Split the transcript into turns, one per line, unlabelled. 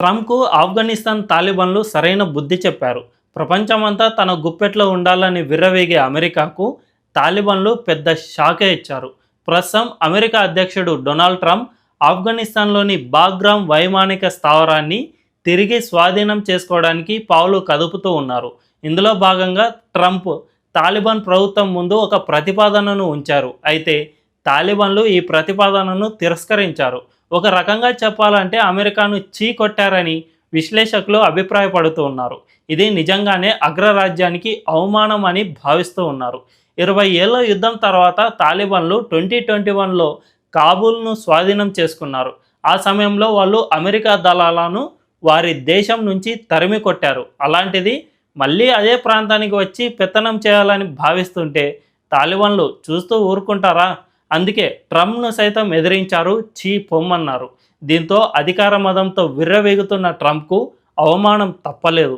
ట్రంప్కు ఆఫ్ఘనిస్తాన్ తాలిబాన్లు సరైన బుద్ధి చెప్పారు. ప్రపంచమంతా తన గుప్పెట్లో ఉండాలని విర్రవేగే అమెరికాకు తాలిబాన్లు పెద్ద షాకే ఇచ్చారు. ప్రస్తుతం అమెరికా అధ్యక్షుడు డొనాల్డ్ ట్రంప్ ఆఫ్ఘనిస్తాన్లోని బాగ్రామ్ వైమానిక స్థావరాన్ని తిరిగి స్వాధీనం చేసుకోవడానికి పావులు కదుపుతూ ఉన్నారు. ఇందులో భాగంగా ట్రంప్ తాలిబాన్ ప్రభుత్వం ముందు ఒక ప్రతిపాదనను ఉంచారు. అయితే తాలిబాన్లు ఈ ప్రతిపాదనను తిరస్కరించారు. ఒక రకంగా చెప్పాలంటే అమెరికాను చీకొట్టారని విశ్లేషకులు అభిప్రాయపడుతూ ఉన్నారు. ఇది నిజంగానే అగ్రరాజ్యానికి అవమానం అని భావిస్తూ ఉన్నారు. ఇరవై ఏళ్ళ యుద్ధం తర్వాత తాలిబాన్లు ట్వంటీ ట్వంటీ వన్లో కాబూల్ను స్వాధీనం చేసుకున్నారు. ఆ సమయంలో వాళ్ళు అమెరికా దళాలను వారి దేశం నుంచి తరిమి కొట్టారు. అలాంటిది మళ్ళీ అదే ప్రాంతానికి వచ్చి పెత్తనం చేయాలని భావిస్తుంటే తాలిబాన్లు చూస్తూ ఊరుకుంటారా? అందుకే ట్రంప్ను సైతం ఎదిరించారు చీ పొమ్మన్నారు. దీంతో అధికార మదంతో విర్రవేగుతున్న ట్రంప్కు అవమానం తప్పలేదు.